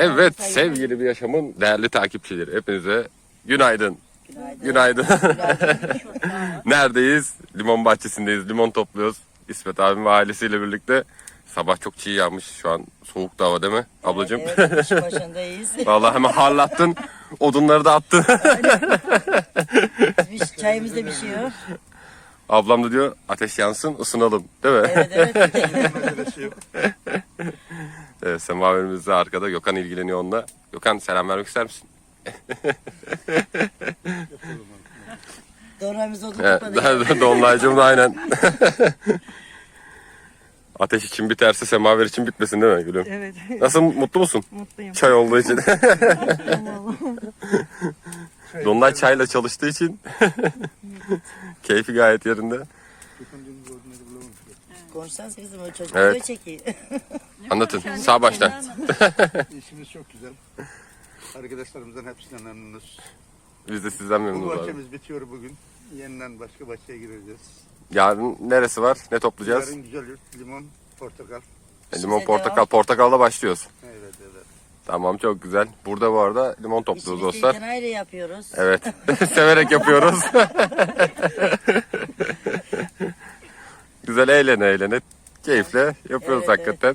Evet sevgili bir yaşamın değerli takipçileri hepinize günaydın. Günaydın. Neredeyiz? Limon bahçesindeyiz. Limon topluyoruz. İsmet abim ve ailesiyle birlikte. Sabah çok çiğ yağmış. Şu an soğuk da hava değil mi ablacığım? Evet, iş başındayız. Vallahi hemen harlattın. Odunları da attın. Biz çayımızda bir şey yok. Ablam da diyor ateş yansın ısınalım. Değil mi? Evet evet. Evet, semaverimiz de arkada. Gökhan ilgileniyor onunla. Gökhan selam vermek ister misin? Doğramız topladık. Dolunaycığım da aynen. Ateş için biterse semaver için bitmesin değil mi gülüm? Evet, Nasıl mutlu musun? mutluyum. Çay olduğu için. Dolunay çayla çalıştığı için keyfi gayet yerinde. Konuşsanız kızım o çocuk Evet. evet. çekiyor. Anlatın sağ baştan. İşimiz çok güzel. Arkadaşlarımızdan hepsinden memnunuz. Biz de sizden Bu memnunuz abi. bahçemiz bitiyor bugün. Yeniden başka bahçeye gireceğiz. Yarın neresi var? Ne toplayacağız? Yarın güzel yurt, limon, portakal. Limon, Size portakal. devam. Portakalla başlıyoruz. Evet evet. Tamam çok güzel. Burada bu arada limon topluyoruz İşimizi dostlar. ilken ayrı yapıyoruz. Evet. Severek yapıyoruz. Güzel eğlene eğlene. Keyifle yapıyoruz Evet, hakikaten.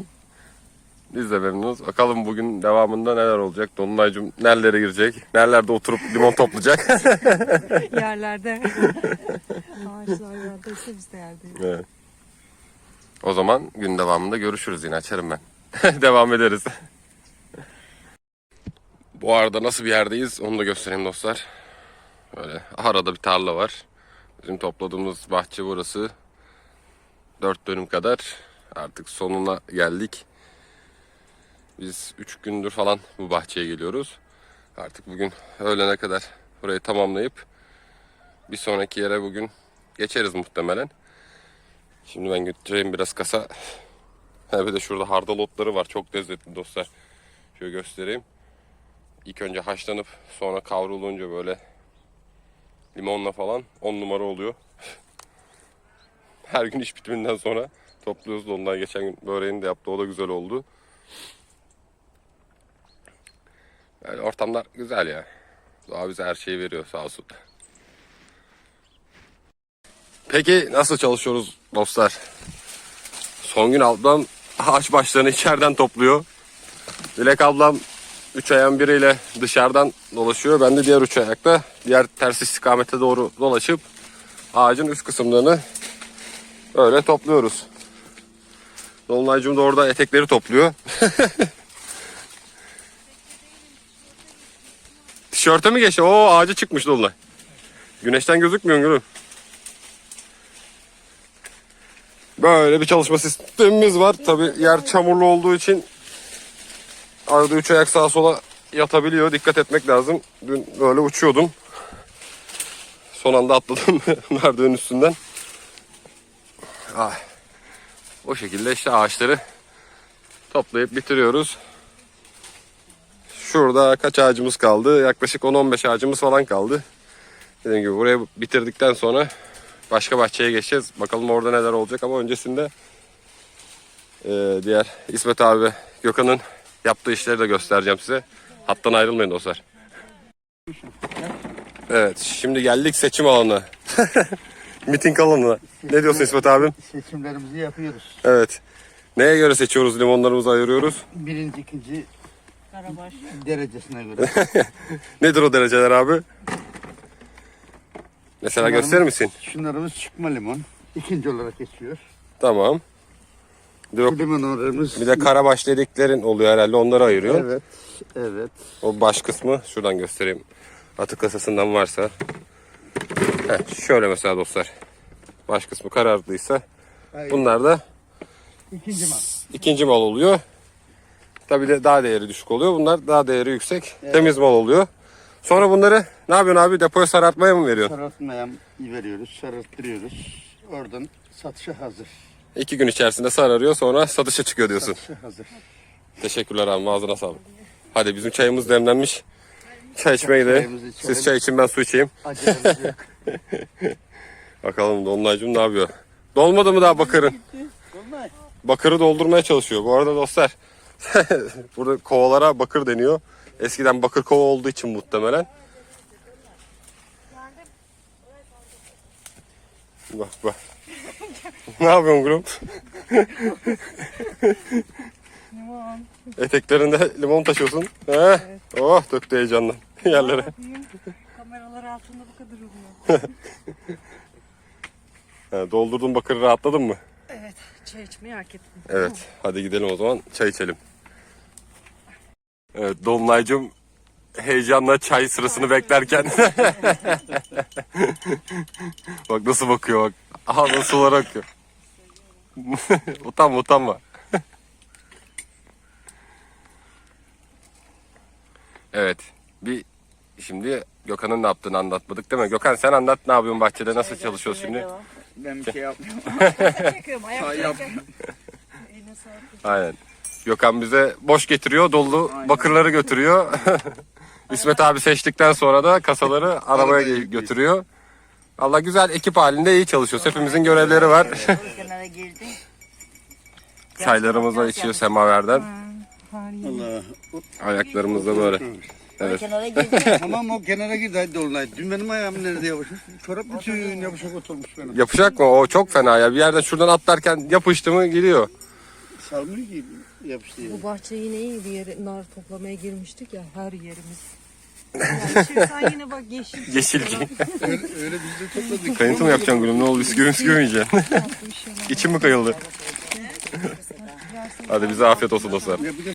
Biz de memnunuz. Bakalım bugün devamında neler olacak. Dolunaycığım nerelere girecek? Nerelerde oturup limon toplayacak? Yerlerde. Ağaçlar yerdeyse biz de yerdeyiz. evet. O zaman gün devamında görüşürüz yine açarım ben. Devam ederiz. Bu arada nasıl bir yerdeyiz onu da göstereyim dostlar. Böyle arada bir tarla var. Bizim topladığımız bahçe burası. 4 dönüm kadar. Artık sonuna geldik. Biz 3 gündür falan bu bahçeye geliyoruz. Artık bugün öğlene kadar burayı tamamlayıp bir sonraki yere bugün geçeriz muhtemelen. Şimdi ben götüreyim biraz kasa. Ha bir de şurada hardal otları var. Çok lezzetli dostlar. Şöyle göstereyim. İlk önce haşlanıp sonra kavrulunca böyle limonla falan 10 numara oluyor. Her gün iş bitiminden sonra topluyoruz. Ondan geçen gün böreğini de yaptı. O da güzel oldu. Yani ortamlar güzel ya. Doğa bize her şeyi veriyor sağ olsun. Peki nasıl çalışıyoruz dostlar? Son gün ablam ağaç başlarını içeriden topluyor. Dilek ablam üç ayağın biriyle dışarıdan dolaşıyor. Ben de diğer üç ayakta diğer ters istikamete doğru dolaşıp ağacın üst kısımlarını öyle topluyoruz. Dolunaycığım da orada etekleri topluyor. Tişörte mi geçti? Oo ağaca çıkmış Dolunay. Güneşten gözükmüyor gülüm. Böyle bir çalışma sistemimiz var. Tabi yer çamurlu olduğu için arada üç ayak sağa sola yatabiliyor. Dikkat etmek lazım. Dün böyle uçuyordum. Son anda atladım merdivenin üstünden. Ah. O şekilde işte ağaçları toplayıp bitiriyoruz. Şurada kaç ağacımız kaldı? Yaklaşık 10-15 ağacımız falan kaldı. Dediğim gibi burayı bitirdikten sonra başka bahçeye geçeceğiz. Bakalım orada neler olacak ama öncesinde eee, diğer İsmet abi ve Gökhan'ın yaptığı işleri de göstereceğim size. Hattan ayrılmayın dostlar. Evet şimdi geldik seçim alanına. Miting alanına. Ne diyorsun İsmet abim? Seçimlerimizi yapıyoruz. Evet. Neye göre seçiyoruz limonlarımızı ayırıyoruz? Birinci, ikinci Karabaş. derecesine göre. Nedir o dereceler abi? Mesela gösterir misin? Şunlarımız çıkma limon. İkinci olarak geçiyor. Tamam. Yok, limonlarımız... bir de karabaş dediklerin oluyor herhalde onları ayırıyor. Evet, evet. O baş kısmı şuradan göstereyim. Atık kasasından varsa. Heh, şöyle mesela dostlar. Baş kısmı karardıysa bunlar da İkinci mal. ikinci mal oluyor. Tabii de daha değeri düşük oluyor. Bunlar daha değeri yüksek. Temiz mal oluyor. Sonra bunları ne yapıyorsun abi? Depoya sarartmaya mı veriyorsun? Sarartmaya veriyoruz, sararttırıyoruz. Oradan satışa hazır. İki gün içerisinde sararıyor sonra satışa çıkıyor diyorsun. Satışa hazır. Teşekkürler abi ağzına sağlık. Hadi bizim çayımız demlenmiş. Çay içelim. Siz çay için ben su içeyim. Bakalım Dolunaycığım ne yapıyor? Dolmadı mı daha bakırın? Bakırı doldurmaya çalışıyor. Bu arada dostlar Burada kovalara bakır deniyor. Eskiden bakır kova olduğu için muhtemelen. Bak bak. ne yapıyorsun gülüm? Limon. Eteklerinde limon taşıyorsun. He? Oh döktü heyecandan yerlere. Kameralar altında bu kadar oluyor. He, doldurdun bakırı rahatladın mı? Evet. Çay içmeyi hak ettim. Evet. Hadi gidelim o zaman çay içelim. Evet Dolunaycığım heyecanla çay sırasını beklerken. bak nasıl bakıyor bak. Ağzına sular akıyor. utanma utanma. Evet. Bir şimdi Gökhan'ın ne yaptığını anlatmadık değil mi? Gökhan sen anlat ne yapıyorsun bahçede nasıl çalışıyorsun şimdi? Ben bir şey yapmıyorum. Çekiyorum. Ayak Yap. Eline sağlık. Aynen. Gökhan bize boş getiriyor, dolu bakırları götürüyor. İsmet abi seçtikten sonra da kasaları arabaya Arabaya gö- yüklüyor. götürüyor. Allah güzel ekip halinde iyi çalışıyoruz. Hepimizin görevleri var. Kenara girdi. Çaylarımızı içiyor semaverden. Allah. Ayaklarımız da böyle. Evet. Kenara girdi. tamam o kenara girdi hadi Dolunay. Dün benim ayağım nerede yapışmış? Çorap bütün yapışık oturmuş benim. Yapacak mı? O çok fena ya. Bir yerden şuradan atlarken yapıştı mı gidiyor. Salmıyor ki yapıştı yani. Bu bahçe yine iyi bir yere nar toplamaya girmiştik ya her yerimiz. Yani şimdi sen yine bak yeşil. Yeşil Öyle, öyle biz de topladık. Kayıntı mı yapacaksın gülüm? Ne oldu? Mi yiyeceksin? İçim mi kayıldı? Hadi bize afiyet olsun dostlar. Ya bir de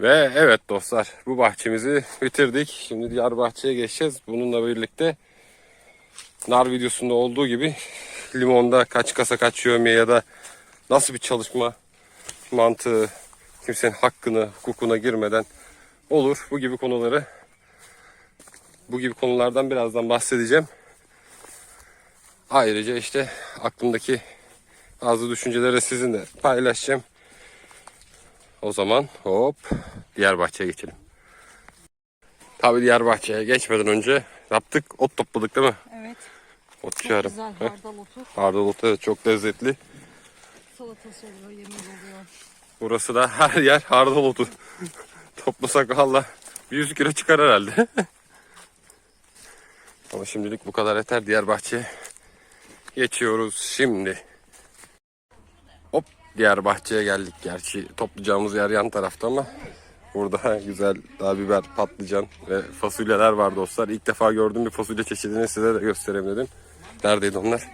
Ve evet dostlar bu bahçemizi bitirdik. Şimdi diğer bahçeye geçeceğiz. Bununla birlikte nar videosunda olduğu gibi limonda kaç kasa kaç yövmiye ya da nasıl bir çalışma mantığı kimsenin hakkını hukukuna girmeden olur. Bu gibi konuları bu gibi konulardan birazdan bahsedeceğim. Ayrıca işte aklımdaki bazı düşünceleri sizinle paylaşacağım. O zaman hop diğer bahçeye geçelim. Tabii diğer bahçeye geçmeden önce yaptık ot topladık değil mi? Evet. Ot Çok çıkarım. güzel hardal otu. Hardal otu evet, çok lezzetli. Salatası oluyor, yemeği oluyor. Burası da her yer hardal otu. Toplasak valla 100 kilo çıkar herhalde. Ama şimdilik bu kadar yeter. Diğer bahçeye geçiyoruz şimdi. Diğer bahçeye geldik. Gerçi toplayacağımız yer yan tarafta ama burada güzel daha biber, patlıcan ve fasulyeler var dostlar. İlk defa gördüğüm bir fasulye çeşidini size de göstereyim dedim. Neredeydi onlar?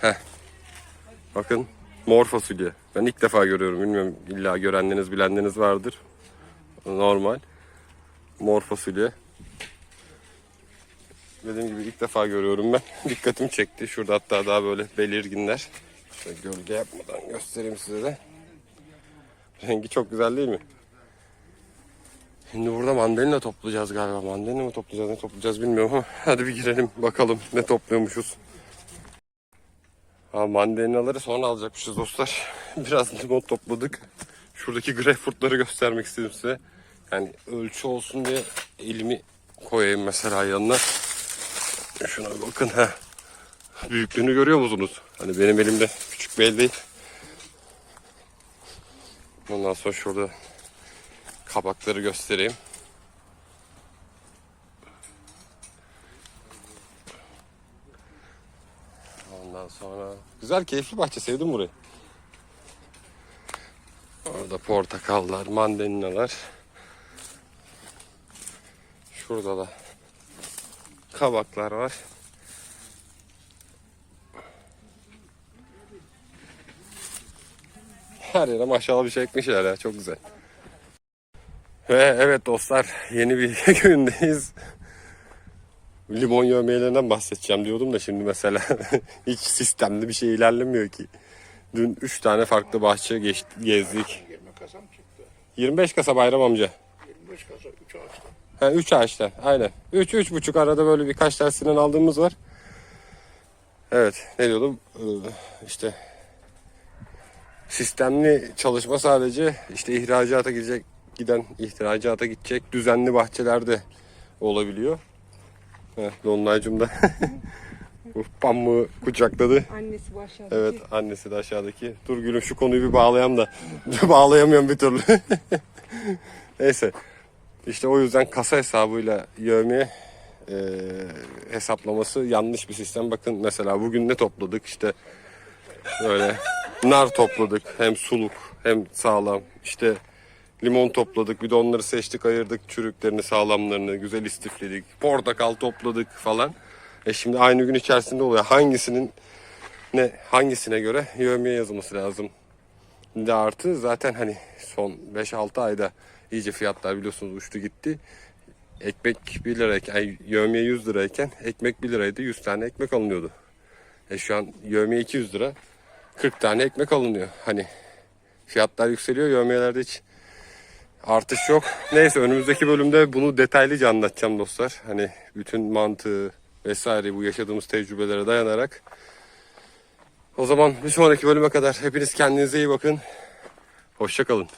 Heh. Bakın mor fasulye. Ben ilk defa görüyorum. Bilmiyorum illa görenleriniz bilenleriniz vardır. Normal. Mor fasulye. Dediğim gibi ilk defa görüyorum ben. Dikkatimi çekti. Şurada hatta daha böyle belirginler. Şöyle gölge yapmadan göstereyim size de. Rengi çok güzel değil mi? Şimdi burada mandalina toplayacağız galiba. Mandalina mı toplayacağız ne toplayacağız bilmiyorum ama hadi bir girelim bakalım ne topluyormuşuz. Ha, mandalinaları sonra alacakmışız dostlar. Biraz limon topladık. Şuradaki greyfurtları göstermek istedim size. Yani ölçü olsun diye elimi koyayım mesela yanına. Şuna bakın ha. Büyüklüğünü görüyor musunuz? Hani benim elimde küçük bir el değil. Ondan sonra şurada kabakları göstereyim. Ondan sonra güzel keyifli bahçe sevdim burayı. Orada portakallar, mandalinalar. Şurada da kabaklar var. Her yere maşallah bir şey ekmişler ya çok güzel. Ve evet dostlar yeni bir gündeyiz. Limon yövmeyelerinden bahsedeceğim diyordum da şimdi mesela hiç sistemli bir şey ilerlemiyor ki. Dün 3 tane farklı bahçe geçti, gezdik. 20 kasa mı çıktı? 25 kasa bayram amca. 25 kasa 3 ağaçta. Ha 3 ağaçta aynen. 3 üç, buçuk arada böyle birkaç tersinden aldığımız var. Evet ne diyordum Ee, işte sistemli çalışma sadece işte ihracata gidecek giden ihracata gidecek düzenli bahçelerde olabiliyor. Evet, Dolunaycığım da Bu pamuk'u kucakladı. Annesi bu aşağıdaki. Evet annesi de aşağıdaki. Dur gülüm şu konuyu bir bağlayayım da. Bağlayamıyorum bir türlü. Neyse. İşte o yüzden kasa hesabıyla yövmeye e, hesaplaması yanlış bir sistem. Bakın mesela bugün ne topladık? İşte böyle nar topladık. Hem suluk hem sağlam. İşte limon topladık. Bir de onları seçtik ayırdık. Çürüklerini sağlamlarını güzel istifledik. Portakal topladık falan. E şimdi aynı gün içerisinde oluyor. Hangisinin ne hangisine göre yövmeye yazılması lazım. De artı zaten hani son 5-6 ayda iyice fiyatlar biliyorsunuz uçtu gitti. Ekmek 1 lirayken, ay, yövmiye 100 lirayken ekmek 1 liraydı 100 tane ekmek alınıyordu. E şu an yövmiye 200 lira 40 tane ekmek alınıyor. Hani fiyatlar yükseliyor yövmiyelerde hiç artış yok. Neyse önümüzdeki bölümde bunu detaylıca anlatacağım dostlar. Hani bütün mantığı vesaire bu yaşadığımız tecrübelere dayanarak. O zaman bir sonraki bölüme kadar hepiniz kendinize iyi bakın. Hoşçakalın.